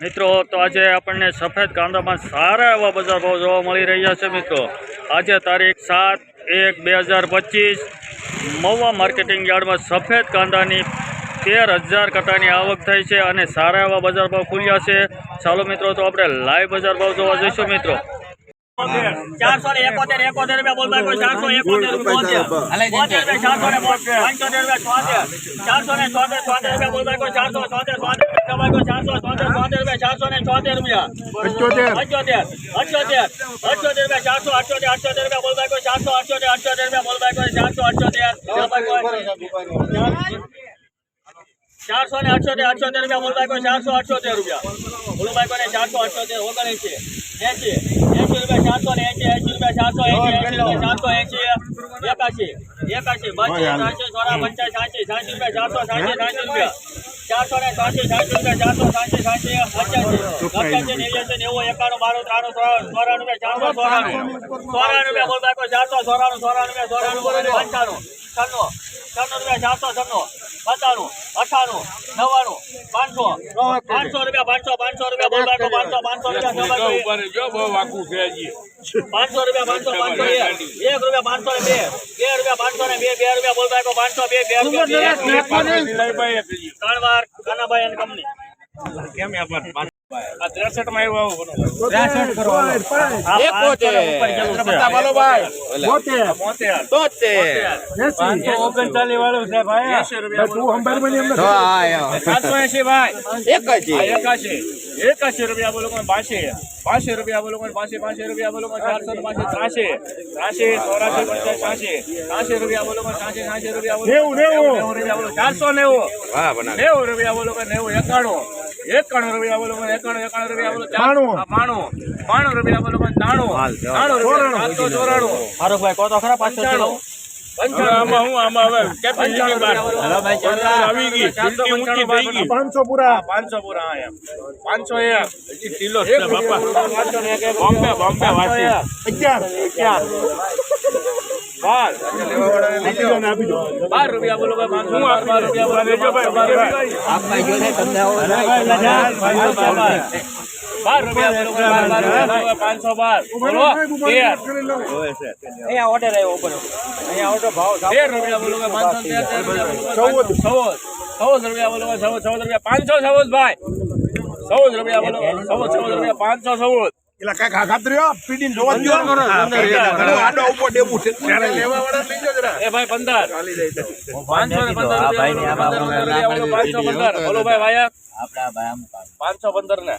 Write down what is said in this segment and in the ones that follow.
મિત્રો, તો આજે આપણને સફેદ કાંદામાં સારા એવા બજાર ભાવ જોવા મળી રહ્યા છે, મિત્રો. આજે તારીખ સાત એક બે હજાર પચીસ, મહુવા માર્કેટિંગ યાર્ડમાં સફેદ કાંદાની તેર હજાર કટાની આવક થઈ છે અને સારા એવા બજાર ભાવ ખુલ્યા છે. ચાલો મિત્રો, તો આપણે લાઈવ બજાર ભાવ જોવા જઈશું, મિત્રો. ચારસો ને એકોતેર એકોતેર રૂપિયા બોલ કોઈ ચારસો એકોતેર રૂપિયા ચારસો ને પંચોતેર રૂપિયા છોતેર. ચારસો ને છોતેર છોતેર રૂપિયા બોલ કોઈ ચારસો રૂપિયા કોઈ ચારસો છોતેર છોતેર રૂપિયા ચારસો ને છોતેર રૂપિયા. પંચોતેર. અઠ્યોતેર અઠ્યોતેર અઠ્યોતેર રૂપિયા ચારસો અઠ્યોતેર અઠ્યોતેર રૂપિયા કોઈ ચારસો અઠ્યોતેર અઠ્યોતર રૂપિયા બોલ કોઈ ચારસો અઠ્યોતેર. ચારસો ને અઠ્યોતેર અઠ્યોતર રૂપિયા મોલભાઈ કોઈ ચારસો અઠ્યોતર રૂપિયા. મોલભાઈ કોને ચારસો અઠ્યોતેર ઓગણએંસી એસી એસી રૂપિયા ચારસો ને એસી એસી રૂપિયા ચારસો એસી ચારસો એસી એકાશી એકાસી બાસી સાસી સોળા પંચાસ સાસી સાસી રૂપિયા ચારસો સાસી સાસી રૂપિયા. ચારસો ને સાસી સાસી રૂપિયા ચારસો સાસી સાસી અઠ્યાસી નેવ્યાસી નેવું એકાણું બારું ત્રાણું રૂપિયા ચારસો સોરાનું સોળાણું રૂપિયા. મોલભાઈ કોઈ ચારસો સોળાણું સોળાણું રૂપિયા સોળાણું પંચાણું. છન્નું છન્નું રૂપિયા ચારસો છન્નું સત્તાણું અઠાણું નવ્વાણું પાંચસો પાંચસો રૂપિયા પાંચસો પાંચસો રૂપિયા પાંચસો પાંચસો રૂપિયા પાંચસો રૂપિયા પાંચસો પાંચસો એક રૂપિયા પાંચસો ને બે. બે રૂપિયા પાંચસો ને બે બે રૂપિયા બોલ બાકો પાંચસો બે બે રૂપિયા ત્રણ વાર કાનાભાઈ અને કંપની. ઓગણચાલીસ એકાશી. રૂપિયા બોલો બાસી. બાસી રૂપિયા બોલો બાસી બાસી રૂપિયા બોલો ચારસો પાંચસો ત્રાસી. ત્રાસી ચોરાસી પંચાસ સાસી સાસી રૂપિયા બોલો સાસી સાસી રૂપિયા બોલો નેવું, નેવું. નેવું રૂપિયા બોલો. ચારસો નેવું. નેવું રૂપિયા બોલો નેવું એકાણું. એકાણું રૂપિયા બોલો એકાણું એકાણું રૂપિયા બોલો બાણું. બાણું. રૂપિયા બોલો ત્રાણું ત્રાણું રૂપિયા ચોરાણું. ફારૂકભાઈ કહો તો ખરા પંચાણું. હું આમાં હવે આવી ગઈ. ચારસો ઊંચી પાંચસો પૂરા. પાંચસો પૂરા એમ. પાંચસો એક કિલો છે બાપા. બોમ્બે બોમ્બે વાસી. અગિયાર. દો બાર રૂપિયા બોલો બાર રૂપિયા બોલો. ભાઈ, બાર રૂપિયા પાંચસો બાર. અહીંયા અહીંયા તેર રૂપિયા બોલો પાંચસો રૂપિયા ચૌદ. ચૌદ રૂપિયા બોલો ચૌદ ચૌદ રૂપિયા, પાંચસો ચૌદ ભાઈ. ચૌદ રૂપિયા બોલો, ચૌદ ચૌદ રૂપિયા, પાંચસો ચૌદ. એલા કાંઈક આઘાત રહ્યો? પીડી જોવા. ઘણો આડો ઊભો ડેબુ છે. ત્યારે લેવા વાળા લઈ જો જરા. એ ભાઈ પંદર. પાંચસો ને પંદર રૂપિયા બોલો, પંદર રૂપિયા બોલો, ભાઈ પંદર. બોલો ભાઈ પાંચસો પંદર ને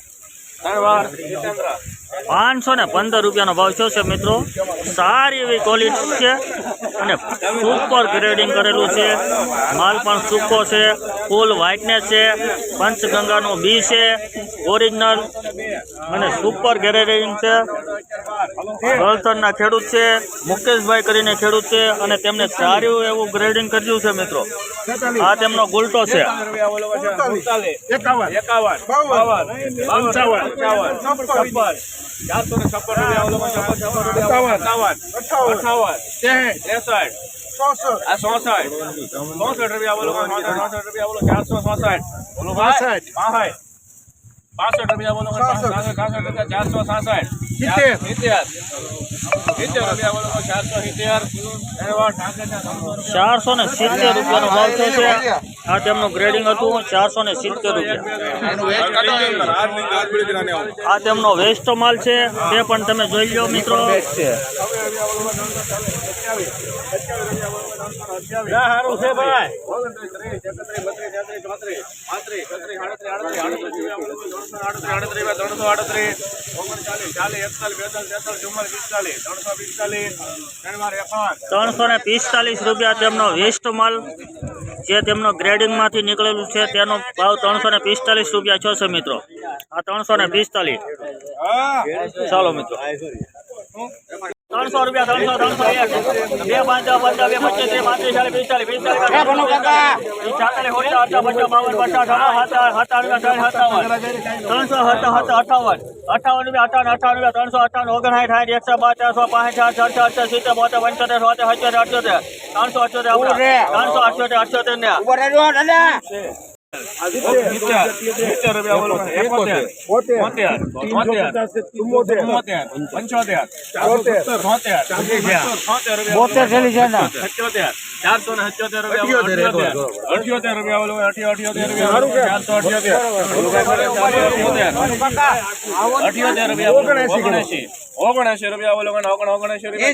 પાંચસો ને પંદર રૂપિયાનો ભાવ થયો છે મિત્રો. સારી એવી ક્વોલિટી છે અને સુપર ગ્રેડિંગ કરેલું છે. માલ પણ સૂકો છે ફૂલ વ્હાઇટનેસ છે પંચગંગાનું બી છે ઓરિજિનલ અને સુપર ગ્રેડિંગ છે. ગળથણના ખેડૂત છે મુકેશભાઈ કરીને ખેડૂત છે અને તેમને સારું એવું ગ્રેડિંગ કર્યું છે મિત્રો. આ તેમનો ગુલટો છે. એકાવન. પંચાવન છપ્પન. ચારસો ને છપ્પન રૂપિયા રૂપિયા અઠાવન. અઠાવન. ત્રેસઠ, આ ચોસઠ. ચોસઠ. રૂપિયા બોલો ચોસઠ. રૂપિયા બોલો ચારસો ચોસઠ. બોલો બાસઠ. બાસઠ બાસઠ રૂપિયા બોલો સાસઠ. રૂપિયા ચારસો સાસઠ. સિત્તેર. સિત્તેર. સિત્તેર રૂપિયા બોલો ચારસો સિત્તેર. ને સિત્તેર રૂપિયાનો ભાવ થયો આ તેમનું ગ્રેડિંગ હતું ચારસો ને સિત્તેર રૂપિયા. આ તેમનો વેસ્ટ માલ છે. તે પણ તમે જોઈ લો મિત્રો. છે ભાઈ. ત્રણસો ને પિસ્તાલીસ રૂપિયા તેમનો વેસ્ટ માલ જે તેમનો ગ્રેડિંગમાંથી નીકળેલું છે તેનો ભાવ ત્રણસો ને પિસ્તાલીસ રૂપિયા થયો છે મિત્રો. આ ત્રણસો ને પિસ્તાલીસ ચાલો મિત્રો. ત્રણસો રૂપિયા ત્રણસો ત્રણસો એક. બે પાંચ પંદર બે પચીસ ત્રીસ પાંત્રીસ ચાલીસ પિસ્તાલીસ પિસ્તાલીસ છાતાલીસ હોતા અઠા પચાસ બાવન પચાસ સત્તાવન સત્તાવન સત્તાવન. ત્રણસો અઠાવન અઠાવન રૂપિયા અઠાવન અઠાવન રૂપિયા ત્રણસો અઠાવન ઓગણસાઠ સાઠ એકસો પાંચ ચારસો પાંચ સાત છસો અઠસો સિત્તેર બોતેર પંચોતેર સોતેર અઠ્યોતેર અઠ્યોતેર. ત્રણસો અઠ્યોતેર ત્રણસો અઠ્યોતેર અઠ્યોતેર ને. ચારસો ને? સત્યોતેર. રૂપિયા અઠ્યોતેર રૂપિયા બોલો અઠ્યોતેર રૂપિયા ચારસો અઠ્યોતેર. અઠ્યોતેર રૂપિયા બોલો ઓગણએંસી રૂપિયા બોલો ઓગણ ઓગણસી રૂપિયા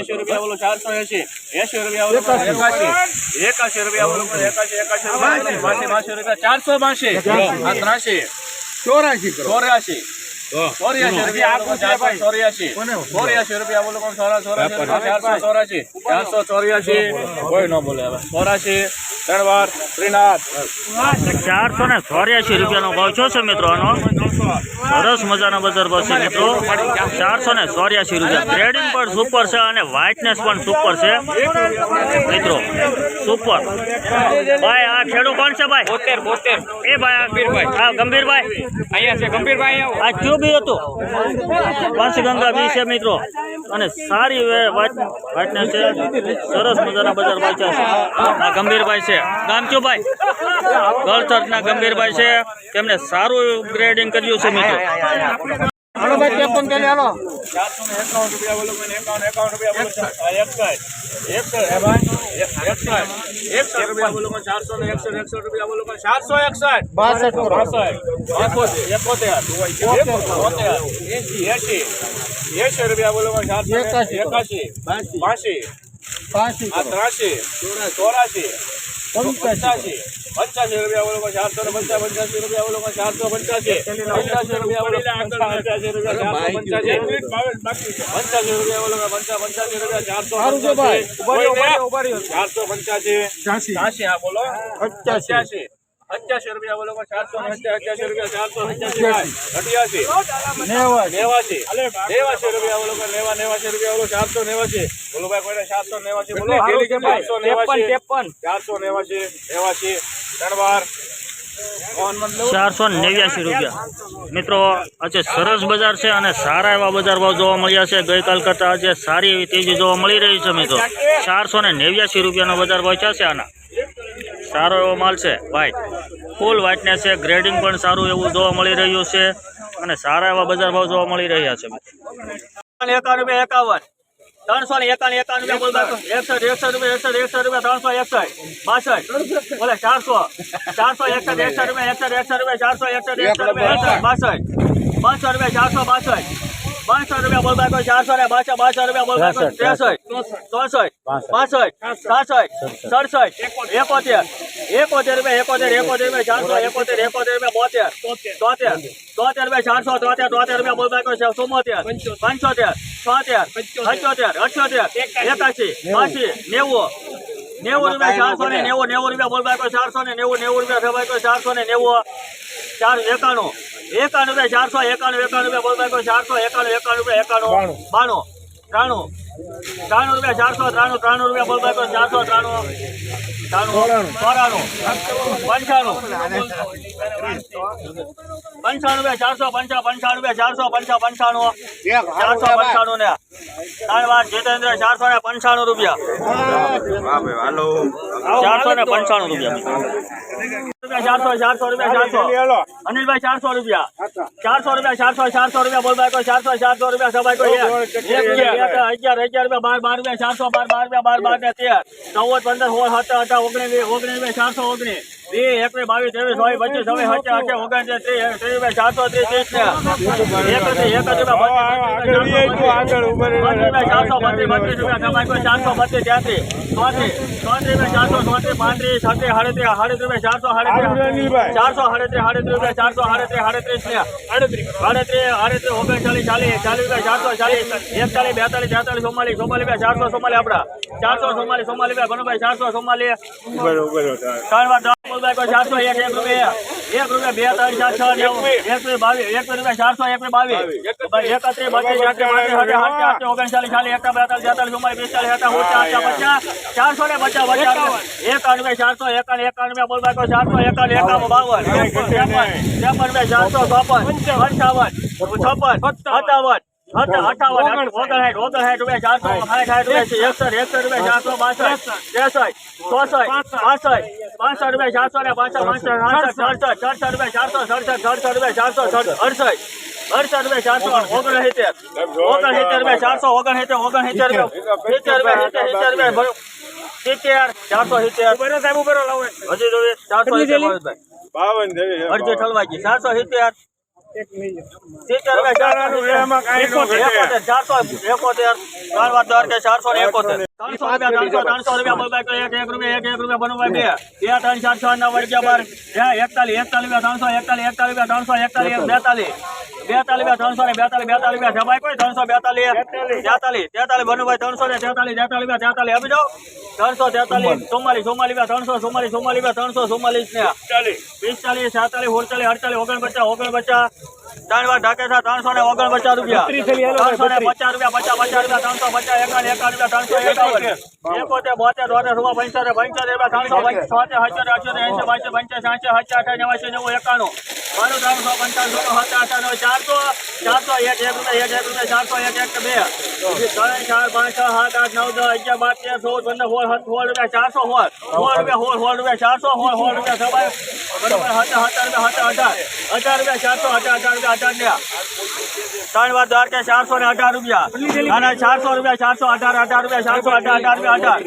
એસી રૂપિયા બોલો ચારસો એસી એસી રૂપિયા બોલો એકાસી એકાસી રૂપિયા બોલો એકાસી એકાસી રૂપિયા બાસી. બાસી રૂપિયા ચારસો બાસી. ત્રાસી. ચોરાશી ચારસો ચોર્યાસી. કોઈ ન બોલે હવે. ચોરાસી ત્રણ ત્રિનાથ ચારસો ને ચોર્યાસી રૂપિયાનો ભાવ છો છે મિત્રો આનો? સરસ મજાનો બજાર ભાવ છે મિત્રો. ચારસો ને ચોર્યાસી રૂપિયા. ગ્રેડિંગ પણ સુપર છે અને વ્હાઇટનેસ પણ સુપર છે. મિત્રો સુપર ભાઈ આ ખેડૂત કોણ છે ભાઈ? બોતેર બોતેર. એ ભાઈ ગંભીરભાઈ. હા ગંભીરભાઈ? અહીંયા છે ગંભીરભાઈ આ ક્યુ બી હતું? પંચગંગા બી છે મિત્રો. અને સારી વ્હાઇટનેસ છે. સરસ મજાના બજાર ભાવ છે. આ ગંભીરભાઈ છે. ગામ કયું ભાઈ? ગળથરના ગંભીરભાઈ છે. તેમને સારું ગ્રેડિંગ કર્યું છે મિત્રો. ચારસો ને એકાવન રૂપિયા બોલો કોઈને એકાવન એકાવન રૂપિયા બોલો આ એકસઠ એકસઠ એકસઠ એકસઠ રૂપિયા બોલો ચારસો. ને એકસઠ એકસઠ રૂપિયા બોલો ચારસો. એકસઠ બાસઠ બાસઠ એકોતેર બોતેર એસી રૂપિયા બોલો ચારસો ને એકાશી બાસી આ ત્રાસી ચોરાશી પંચાસી પંચાસી રૂપિયા બોલો ચારસો ને પંચા પંચાસી રૂપિયા બોલો ચારસો પંચાસી પંચાસી રૂપિયા બોલો પંચાસી રૂપિયા પંચાસી રૂપિયા બોલો કોઈ પંચા પંચાસી રૂપિયા ચારસો પંચાસી ચારસો પંચાસી છ્યાસી હા બોલો. પંચ્યાસી. પંચ્યાસી રૂપિયા બોલો ચારસો ને રૂપિયા ચારસો અઠ્યાસી. અઠ્યાસી. નેવાસી. નેવાસી. રૂપિયા બોલો નેવા નેવાસી રૂપિયા બોલો ચારસો નેવાસી. બોલો ભાઈ કોઈને ચારસો નેવાસી બોલો. ચારસો નેવાસી. ચારસો નેવાસી નેવાસી. ત્રણ ચારસો નેવ્યાસી રૂપિયા. મિત્રો આજે સરસ બજાર છે અને સારા એવા બજાર ભાવ જોવા મળ્યા છે. ગઈકાલ કરતાં આજે સારી એવી તેજી જોવા મળી રહી છે મિત્રો. ચારસો ને નેવ્યાસી રૂપિયાનો બજાર ભાવ છે આના. સારો એવો માલ છે. ભાઈ ફૂલ વ્હાઇટનેસ છે ગ્રેડિંગ પણ સારું એવું જોવા મળી રહ્યું છે અને સારા એવા બજાર ભાવ જોવા મળી રહ્યા છે. એકાવન એકાવન. ત્રણસો ને એકાવન એકાવન રૂપિયા એકસઠ એકસઠ રૂપિયા, એકસઠ એકસઠ રૂપિયા, ત્રણસો એકસઠ. બાસઠ. બોલે, ચારસો. ચારસો, એકસઠ એકસઠ રૂપિયા, એકસઠ એકસઠ રૂપિયા, ચારસો, એકસઠ એકસઠ રૂપિયા, એકસઠ, બાસઠ. રૂપિયા, ચારસો, બાસઠ. પાંચસો રૂપિયા બોલ બાય ચારસો ને બાસઠ બાસઠ રૂપિયા બોલ ત્રેસઠ. ચોસઠ. પાસઠ સાસઠ. સડસઠ. એકોતેર. એકોતેર રૂપિયા એકોતેર એકોતેર રૂપિયા ચારસો એકોતેર એકોતેર રૂપિયા બોતેર તોતેર તોતેર રૂપિયા ચારસો તોતેર તોતેર રૂપિયા બોલ છે ચુમ્મોતેર પંચોતેર. છોતેર પંચોતેર. અઠ્યોતેર એકાશી. બાસી નેવું. નેવું રૂપિયા ચારસો ને નેવું નેવું રૂપિયા બોલ બાય ચારસો ને નેવું નેવું રૂપિયા થવાય ચારસો ને નેવું ચાર એકાણું. એકાણું રૂપિયા ચારસો એકાણું એકાણું રૂપિયા બોલ બાય ચારસો એકાણું એકાણું રૂપિયા એકાણું. બાણું. ત્રાણું. ત્રાણું રૂપિયા ચારસો ત્રાણું ત્રાણું રૂપિયા બોલ બાય ચારસો ત્રાણું ત્રાણું ચોરાણું. પંચાણું. પંચાણું રૂપિયા ચારસો પંચા પંચાણું રૂપિયા ચારસો પંચા પંચાણું. ચારસો પંચાણું ને. ત્રણ વાર જીતેન્દ્ર ચારસો ને પંચાણું રૂપિયા. ચારસો ને પંચાણું રૂપિયા. ચારસો ચારસો રૂપિયા ચારસો. અનિલભાઈ ચારસો રૂપિયા. ચારસો રૂપિયા ચારસો ચારસો રૂપિયા બોલભાઈ કોઈ ચારસો ચારસો રૂપિયા સભાઈ કોઈ એક, એક, અગિયાર અગિયાર રૂપિયા બાર બાર રૂપિયા ચારસો બાર બાર રૂપિયા બાર બાર ને તેર. ચૌદ પંદર સોળ સત્તર અઢાર ઓગણીસ ઓગણીસ ચારસો ઓગણીસ. વીસ એકવીસ બાવીસ ત્રેવીસ ચોવીસ પચીસ છવ્વીસ સત્તર અઠ્યાવીસ ઓગણત્રીસ ત્રીસ ત્રીસ ચારસો ત્રીસ ત્રીસ ને એકત્રીસ એકત્રીસ બત્રીસ ચારસો બત્રીસ બત્રીસ રૂપિયા સભાઈ કોઈ ચારસો બત્રીસ રૂપિયા ચારસો ચોત્રીસ પાંત્રીસ છત્રીસ સાડત્રીસ સાડત્રીસ ચારસો સાડત્રીસ ચારસો સાડત્રીસ સાડત્રીસ રૂપિયા ચારસો સાડત્રીસ સાડત્રીસ ઓગણચાલીસ ચાલીસ ચાલીસ રૂપિયા ચારસો ચાલીસ એકતાલીસ બેતાલીસ તેતાલીસ ચુમ્માલીસ ચુમ્માલીસ રૂપિયા ચારસો ચુમ્માલીસ આપણા. ચારસો ચુમ્માલીસ ચુમ્માલીસ રૂપિયા ભનુભાઈ ચારસો ચુમ્માલીસ. ત્રણ વાર ચારસો એક એક રૂપિયા. એક રૂપિયા બે ત્રણ ચાર છ નેવું એક બાવીસ એક રૂપિયા ચારસો એક બાવીસ એકત્રીસ બત્રીસ ત્રેસઠ પાંત્રીસ ઓગણચાલીસ ચાલીસ એકતા બેતાલીસ તેતાલીસ ચુમ્માલીસ પિસ્તાલીસ હતા ઓછા આઠા પચાસ ચારસો ને પચાસ પચાસ એકાવન. રૂપિયા ચારસો એકાવન એકાવન રૂપિયા બોલભાઈ કોઈ ચારસો એકાવન એકાવન બાવન. ત્રેપન ત્રેપન રૂપિયા ચારસો ચોપન પંચાવન. છપ્પન સત્તાવન. અઠા- અઠાવન ઓગણસાઠ ઓગણસાઠ રૂપિયા ચારસો સાઠ સાઠ રૂપિયા એકસઠ એકસઠ રૂપિયા ચારસો બાસઠ ત્રેસઠ. ચોસઠ પાસઠ પાસઠ રૂપિયા ચારસો ને પાંચસો પાંચસો સડસઠ સડસઠ સડસઠ રૂપિયા ચારસો સડસઠ સડસઠ રૂપિયા ચારસો સડસઠ અડસઠ અડસઠ રૂપિયા ચારસો ઓગણસિત્તેર ઓગણસિત્તેર રૂપિયા ચારસો ઓગણસિત્તેર ઓગણસિત્તેર રૂપિયા સિત્તેર રૂપિયા સિત્તેર સિત્તેર રૂપિયા ભરો. સિત્તેર ચારસો સિત્તેર. હજી જોઈએ ચારસો સિત્તેર બાવન જેવી છે. સાતસો ચારસો સિત્તેર એકતાલીસ એકતાલીસ ત્રણસો એકતાલીસ એકતાલીસ ત્રણસો એકતાલીસ એક બેતાલીસ. બેતાલીસ ત્રણસો ને બેતાલીસ બેતાલીસ રૂપિયા જમાય કોઈ? ત્રણસો બેતાલીસ. તેતાલીસ તેતાલીસ બનવાય ત્રણસો ને તેતાલીસ તેતાલીસ રૂપિયા તેતાલીસ આપી દો ત્રણસો તેતાલીસ ચુમ્માલીસ. ચુમ્માલીસ ત્રણસો ચુમ્માલીસ ચુમ્માલીસ ત્રણસો ચુમ્માલીસ ને. પિસ્તાલીસ. સાતાલીસ ઓડતાલીસ અડતાલીસ ઓગણપચાસ ઓગણપચાસ. ત્રણ વાર ઢાકે છે ત્રણસો ને ઓગણપચાસ રૂપિયા. ત્રણસો ને પચાસ રૂપિયા પચાસ પચાસ રૂપિયા ત્રણસો પચાસ એકાવન એકાવન રૂપિયા ત્રણસો એકાવન. એકોતેર બોતેર તોતેર રૂપિયા પંચોતેર પંચોતેર રૂપિયા ત્રણસો છોતેર અઠ્યોતેર અઠ્યોતેર એસી પાંચસો પંચ્યાસી આસી હજાર અઠા નેવાસી નેવું એકાણું. બાણું ત્રણસો સોળ સત્તર હતા ચારસો ચારસો એક એક રૂપિયા, એક એક રૂપિયા, ચારસો એક એક બે. ત્રણ, ચાર, પાંચ, છ, સાત, આઠ, નવ, દસ, અગિયાર, બાર, તેર સોળ પંદર, સોળ સોળ રૂપિયા, ચારસો સોળ. સોળ રૂપિયા, સોળ સોળ રૂપિયા, ચારસો સોળ સોળ રૂપિયા સવાય બરોબર હતા હતા રૂપિયા હતા અઢાર અઢાર રૂપિયા, ચારસો અઢાર અઢાર રૂપિયા અઢાર ને. ત્રણ વાર દર કે ચારસો ને અઢાર રૂપિયા. અને ચારસો રૂપિયા, ચારસો, અઢાર અઢાર રૂપિયા, ચારસો, અઢાર અઢાર રૂપિયા, અઢાર.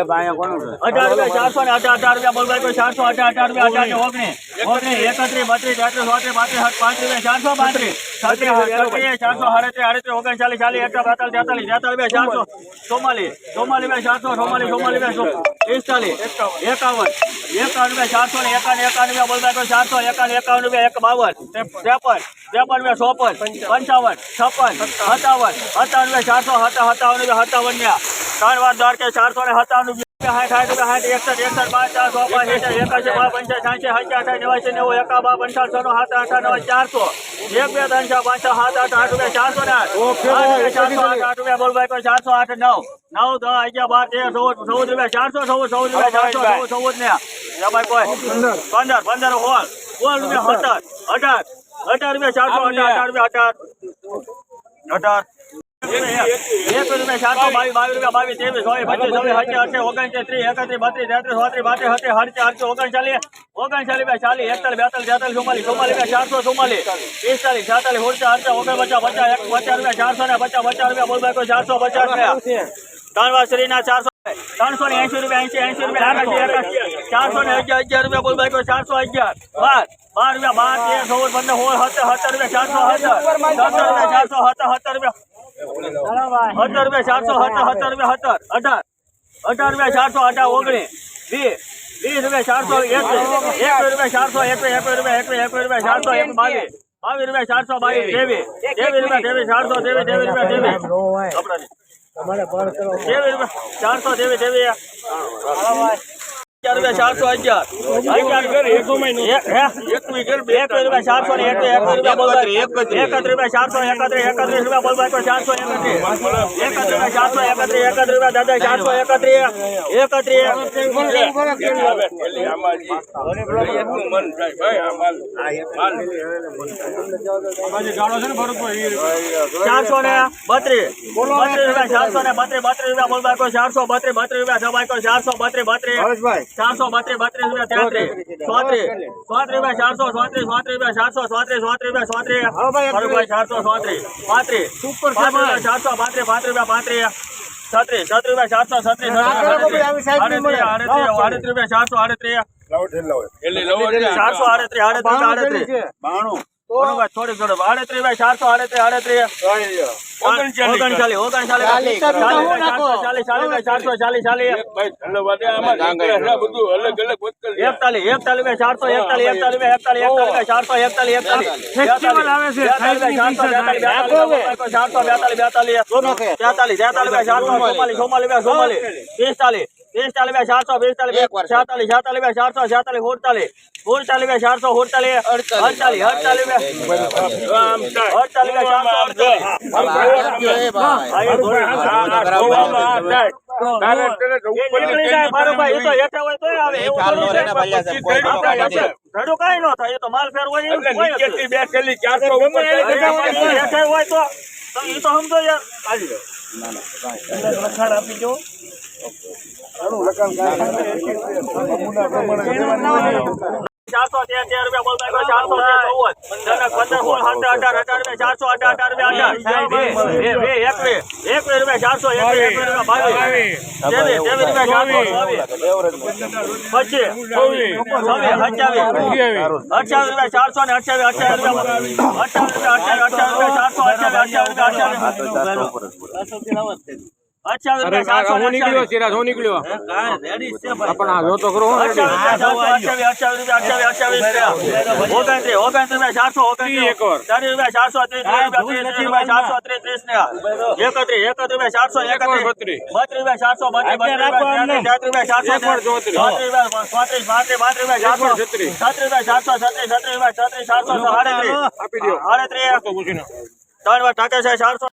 અઢાર રૂપિયા, ચારસો ને અઢાર અઢાર રૂપિયા બોલભાઈ કોઈ ચારસો, અઢાર અઢાર રૂપિયા, અઢાર ને ઓગણીસ ઓગણીસ એકત્રીસ, બત્રીસ તેત્રીસ ચોત્રીસ, પાંત્રીસ પાંચ રૂપિયા ચારસો, પાંત્રીસ. ચારસો સાડત્રીસ આડત્રીસ ઓગણચાલીસ ચાલીસ એકતા બેતાલીસ તેતાલીસ તેતાલીસ રૂપિયા ચારસો. ચારસો રૂપિયા પિસ્તાલીસ એકાવન એકાવન ચારસો ને એકાવન એકાવન બોલભાઈ ચારસો એકાવન એકાવન બે એક બાવન ત્રેપન ત્રેપન ચોપન પંચાવન છપ્પન સત્તાવન સત્તાવન ચારસો સત્તા સત્તાવન રૂપિયા સત્તાવન ને ત્રણ વાર દર કે ચારસો ને સત્તાવન સાઠ રૂપિયા સાઠ એકસઠ એકસઠ પાંચ ચાર સો પાંચ એસી એકાસી બાર પંચાસી અઠા નેવાસી નેવું એકા બાર પંચાસ છ સાત આઠ નવ ચારસો. એક બે ત્રણ પાંચ છ સાત આઠ આઠ રૂપિયા ચારસો ને આઠ. આઠ રૂપિયા ચારસો આઠ આઠ રૂપિયા બોલભાઈ કોઈ ચારસો આઠ નવ. નવ દસ અગિયાર બાર તેર ચૌદ ચૌદ રૂપિયા ચારસો ચૌદ ચૌદ રૂપિયા ચારસો ચૌદ ચૌદ ને ભાઈ કોઈ પંદર. પંદર હોળ રૂપિયા સત્તર અઢાર. અઢાર રૂપિયા ચારસો અઢાર અઢાર રૂપિયા અઢાર. અઢાર. એક રૂપિયા ચારસો બાવીસ બાવીસ રૂપિયા બાવીસ ત્રેવીસ ચોવીસ પચીસ છવ્વીસ સત્યાવીસ અઠ્યાવીસ ઓગણત્રીસ ત્રીસ એકત્રીસ બત્રીસ તેત્રીસ ચોત્રીસ પાંત્રીસ સત્રીસ અડત્રીસ અડત્રીસ ઓગણચાલીસ ઓગણચાલીસ રૂપિયા ચાલીસ એકતાલીસ બેતાલીસ તેતાલીસ ચુમ્માલીસ ચુમ્માલીસ રૂપિયા ચારસો ચુમ્માલીસ પિસ્તાલીસ છાતાલીસ ઓળચાસ અડચાસ ઓગણપચાસ પચાસ એક પચાસ રૂપિયા ચારસો ને પચાસ પચાસ રૂપિયા બોલભાઈ કોઈ ચારસો પચાસ રૂપિયા ત્રણ વાર શ્રીના ચારસો ત્રણસો ને એસી રૂપિયા એસી એસી રૂપિયા એકાસી એકાસી ચારસો ને અગિયાર અગિયાર રૂપિયા બોલભાઈ કોઈ ચારસો અગિયાર બાર બાર રૂપિયા બાર તેર સોળ પંદર સોળ સત્તર સત્તર રૂપિયા ચારસો સત્તર સત્તર રૂપિયા ચારસો સત્તર સત્તર રૂપિયા ચારસો સત્તર રૂપિયા ચારસો અઢાર ઓગણીસ વીસ રૂપિયા ચારસો એક રૂપિયા એકવીસ એકવીસ રૂપિયા ચારસો એક બાવીસ બાવીસ રૂપિયા ચારસો બાવીસ ત્રેવીસ ત્રેવીસ રૂપિયા ત્રેવીસ ચારસો ત્રેવીસ ત્રેવીસ રૂપિયા ત્રેવીસ ચારસો ત્રેવીસ ત્રેવીસ અગિયાર રૂપિયા ચારસો અગિયાર અગિયાર એક હે? એકવીસ રૂપિયા ચારસો ને એકવીસ એકવીસ રૂપિયા બોલભાઈ એકત્રીસ રૂપિયા ચારસો એકત્રીસ એકત્રીસ રૂપિયા બોલભાઈ તો ચારસો એકત્રીસ એકત્રીસ રૂપિયા ચારસો એકત્રીસ એકત્રીસ રૂપિયા દાદા ચારસો એકત્રીસ એકત્રીસ ચારસો ને બત્રીસ બત્રીસ રૂપિયા ચારસો ને બત્રીસ બત્રીસ રૂપિયા બોલભાઈ કોઈ ચારસો બત્રીસ બત્રીસ રૂપિયા સભાઈ કોઈ ચારસો બત્રીસ બત્રીસ ચારસો બત્રીસ બત્રીસ રૂપિયા તેત્રીસ ચોત્રીસ ચોત્રીસ રૂપિયા ચારસો ચોત્રીસ ચોત્રીસ રૂપિયા ચારસો ચોત્રીસ ચોત્રીસ રૂપિયા ચોત્રીસ ફરુભાઈ ચારસો ચોત્રીસ પાંત્રીસ. સુપર ચારસો પાંત્રીસ પાંત્રીસ રૂપિયા પાંત્રીસ. છત્રીસ છત્રીસ રૂપિયા ચારસો છત્રીસ આડત્રીસ રૂપિયા ચારસો આડત્રીસ. ચારસો આડત્રીસ આડત્રીસ આડત્રીસ. બાણું. બરોબર થોડીક થોડીક આડત્રીસ ભાઈ ચારસો ચારસો એકતાલીસ એકતાલીસ ચારસો બેતાલીસ બેતાલીસ પિસ્તાલીસ ભાઈ ચારસો પિસ્તાલીસ છાતાલીસ છાતાલીસ ભાઈ ચારસો છાતાલીસ સુડતાલીસ સુડતાલીસ ભાઈ ચારસો સુડતાલીસ અડતાલીસ ચારસો તો તો માલ ફેર હોય એવું જ હોય જ. ગમે એ હેઠે હોય તો તો એ તો સમજો યાર હાલી લો. ચારસો તેર રૂપિયા બોલ ભાઈ ચારસો ચૌદ પંદર પંદર અઢાર અઢાર રૂપિયા ચારસો અઢાર અઢાર રૂપિયા અઢાર ચારસો બાવીસ ચારસો ચોવીસ છવ્વીસ અઠ્યાવીસ અઠ્યાવીસ રૂપિયા ચારસો ને અઠ્યાવીસ અઠ્યાવીસ રૂપિયા અઠ્યાવીસ રૂપિયા અઠ્યાવીસ અઠ્યાવીસ રૂપિયા ચારસો અઠ્યાવીસ અઠ્યાવીસ રૂપિયા અઠ્યાવીસ ત્રણ વાર ટાકે છે ચારસો.